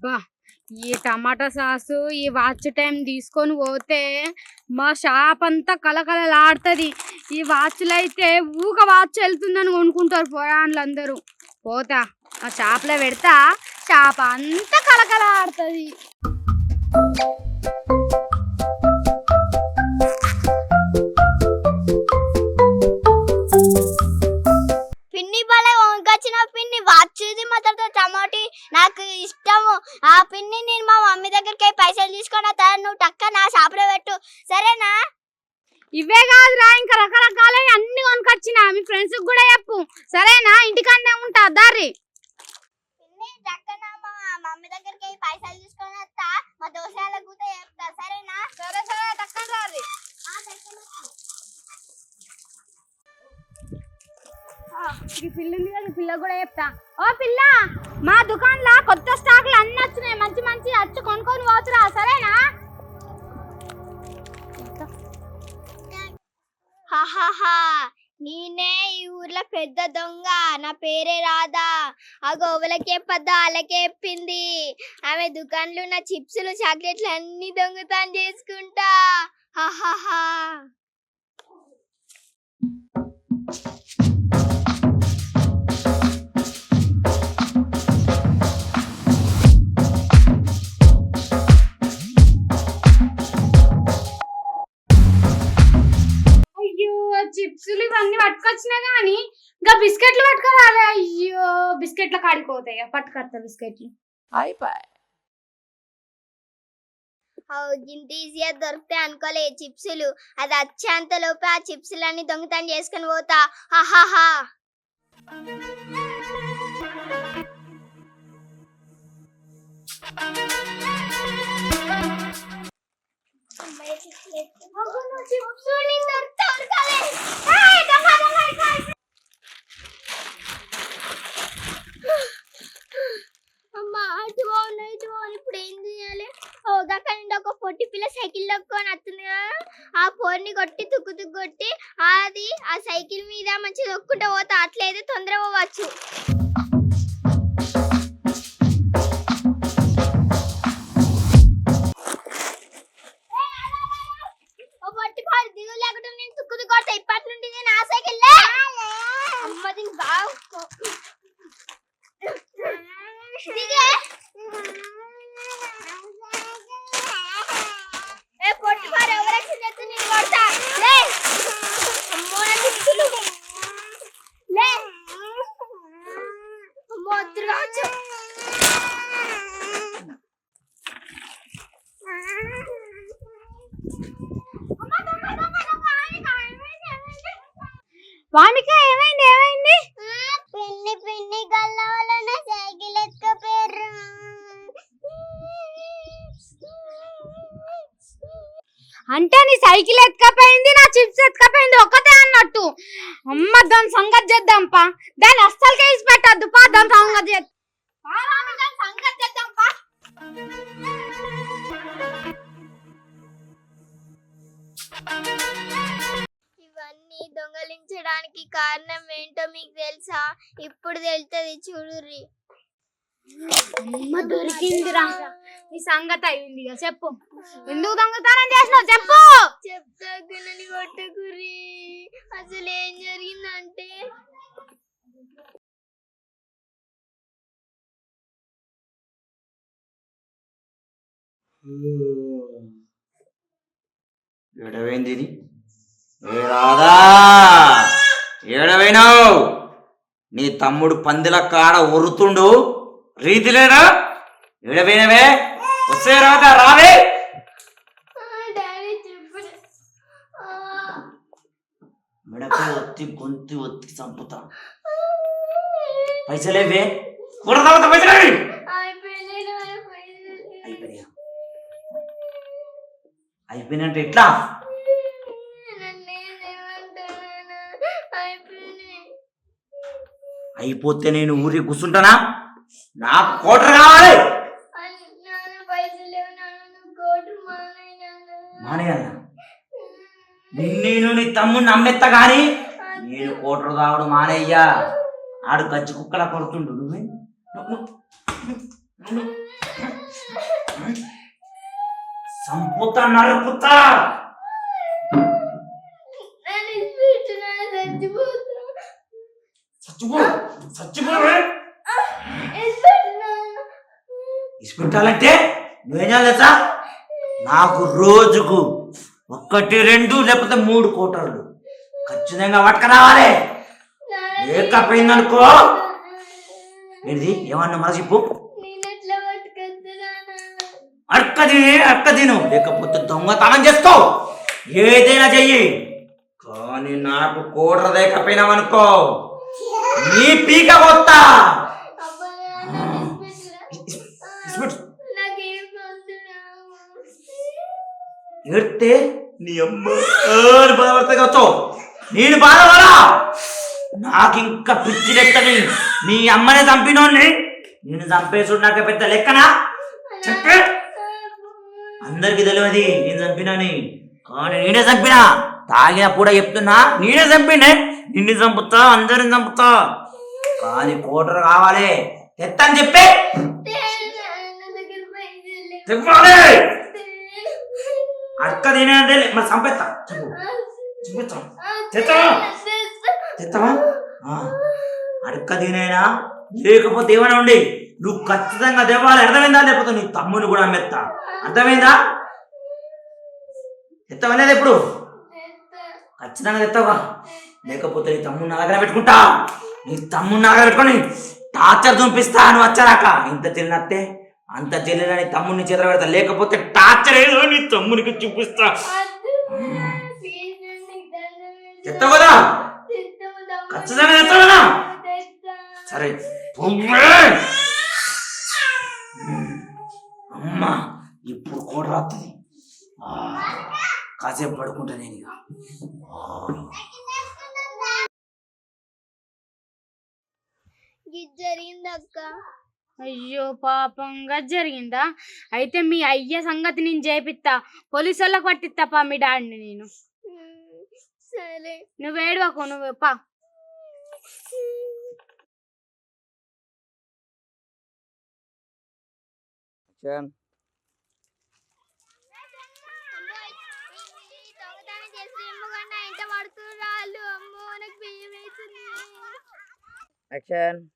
అబ్బా! ఈ టమాటా సాసు ఈ వాచ్ టైం తీసుకొని పోతే మా షాప్ అంతా కలకలలాడుతుంది ఈ వాచ్లు అయితే ఊక వాచ్ వెళ్తుందని కొనుక్కుంటారు పోయాన్లు అందరూ. పోతా ఆ షాప్లో పెడతా షాప్ అంతా కలకలాడుతుంది ఈ పిల్ల ఉంది కదా ఈ పిల్ల కూడా చెప్తా. ఓ పిల్ల మా దుకాణంలో కొత్త స్టాక్లు అన్ని వచ్చినాయి. మంచి మంచి అచ్చు కొనుక్కొని పోతురా సరేనా? హాహాహా నేనే ఈ ఊర్లో పెద్ద దొంగ. నా పేరే రాధా. ఆ గోవులకే పద్ద వాళ్ళకే చెప్పింది ఆమె దుకాణంలో ఉన్న చిప్సులు చాక్లెట్లు అన్ని దొంగతనం చేసుకుంటా. హాహాహా. చిప్సులు ఇవన్నీ పట్టుకొచ్చినా కానీ ఇంకా బిస్కెట్లు పట్టుకోవాలి. అయ్యో బిస్కెట్ల కాడిపోతాయి పట్టుకొస్తా బిస్కెట్లు. ఇంత ఈజీగా దొరుకుతాయి అనుకోలే చిప్సులు. అది వచ్చేంత లోపే ఆ చిప్సులు అన్ని దొంగతనం చేసుకొని పోతా. హాహాహా. అమ్మా అటు బాగున్నా ఇటు బాగున్నా ఇప్పుడు ఏం చేయాలి ఓ అక్కడ నుండి ఒక పొట్టి పిల్ల సైకిల్ దొక్కొని వస్తుంది కదా. ఆ పోర్ని కొట్టి తుక్కు తుక్కు కొట్టి అది ఆ సైకిల్ మీద మంచిగా తొక్కుంటూ పోతా అట్లయితే తొందర పోవచ్చు. వామిక ఏమైంది ఏమైంది? పిన్ని పిన్ని గల్ల వలన సైకిల్ ఎత్తుకపోయారు అంటే నీ సైకిల్ ఎత్తుకపోయింది నా చిప్స్ ఎత్తుకపోయింది ఒక్కతే అన్నట్టు. అమ్మ దాని సంగతి చేద్దాం పా దాన్ని అస్సలు కేసి పెట్టద్దు పా దాని సంగతి చేద్దాం. సంగతి చేద్దాం పా ఇవన్నీ దొంగలించడానికి కారణం ఏంటో మీకు తెలుసా? ఇప్పుడు తెలుస్తుంది చూడుర్రి. అమ్మ దొరికిందిరా. నీ సంగతి అయింది చెప్పు. ఎందుకు దొంగతనం చేసినావు చెప్పు. చెప్తా నన్ను కొట్టకురి అసలు ఏం జరిగిందంటే? ఏడవైంది ఇది ఏ రాదా ఏడవైనావు? నీ తమ్ముడు పందిల కాడ ఉరుతుండు రీతి లేదా ఏడవైనవే? వస్తే రాదా రావే! మెడపై ఒత్తి గొంతు ఒత్తి చంపుతా. పైసలేవే? కూడా తర్వాత పైసలేవి? అయిపోయినట్టు ఎట్లా? అయిపోతే నేను ఊరి కూర్చుంటానా? నాకు కోటర్ కావాలి. మానేయన్నా నిన్ను నీ తమ్ముని నమ్మెత్త కానీ నేను కోటరు కావడం మానేయ్యా. ఆడు గచ్చి కుక్కలా కొడుతుండు నువ్వే. సంపుతా నరుకుతా. చచ్చిపో చచ్చిపోవే. ఇసుపెట్టాలంటే నువ్వేం చేయాలి నాకు రోజుకు ఒక్కటి రెండు లేకపోతే మూడు కోటర్లు ఖచ్చితంగా పట్టుకురావాలి లేకపోయిందనుకో. ఏంటిది? ఏమన్నా మన చెప్పు నేను ఎట్లా పట్టుకొద్దు నాన్న? అక్క తిని తిను లేకపోతే దొంగతనం చేస్తావు. ఏదైనా చెయ్యి. కానీ నాకు కూడర లేకపోయినావనుకో నీ పీక కొత్తా ఏడితే నీ అమ్మ బాధపడతా వచ్చావు నేను బాధపడా నాకింకా పిచ్చి లెక్కని. నీ అమ్మనే చంపినోని నేను చంపేసుడు నాకు పెద్ద లెక్కనా? చెప్పే. అందరికి తెలియదు నేను చంపినని. కానీ నేనే చంపినా. తాగినప్పుడు చెప్తున్నా నేనే చంపినే. నిన్ను చంపుతా అందరిని చంపుతా. కానీ కోటరు కావాలి. తెత్తని చెప్పే. చెప్పాలి అక్క తినేదే మరి చంపేస్తా చెప్పు. చూపిస్తాం తెత్తవా తెత్తవా? ఆ, అడక్క తినేనా లేకపోతే ఏమైనా ఉండి. నువ్వు ఖచ్చితంగా దేవాలి అర్థమైందా? లేకపోతే నీ తమ్ముని కూడా అమ్మేస్తా. అర్థమైందా? తెత్తవనేది ఎప్పుడు ఖచ్చితంగా తెస్తావా లేకపోతే నీ తమ్ముని నా దగ్గర పెట్టుకుంటా. నీ తమ్ముని నా దగ్గర పెట్టుకొని టార్చర్ చూపిస్తా నువ్వు వచ్చారాక. ఇంత చెల్లినత్తే అంత చెల్లిన నీ తమ్ముని చేతులు పెడతా. లేకపోతే టార్చర్ ఏదో నీ తమ్మునికి చూపిస్తా. చెప్తావు కదా? ఖచ్చితంగా చెప్తావు కదా? సరే పొమ్మే. అమ్మా ఇప్పుడు కూడా రాత్రి కాసేపు పడుకుంటా నేను ఇక. ఇది జరిగింది అక్క అయ్యో పాపంగా జరిగిందా? అయితే మీ అయ్య సంగతి నేను చేపిస్తా పోలీసు వాళ్ళకి పట్టిస్తాపా మీ డాడీని నేను. సరే. నువ్వు ఏడవకు నువ్వు పా. అమ్మో, action.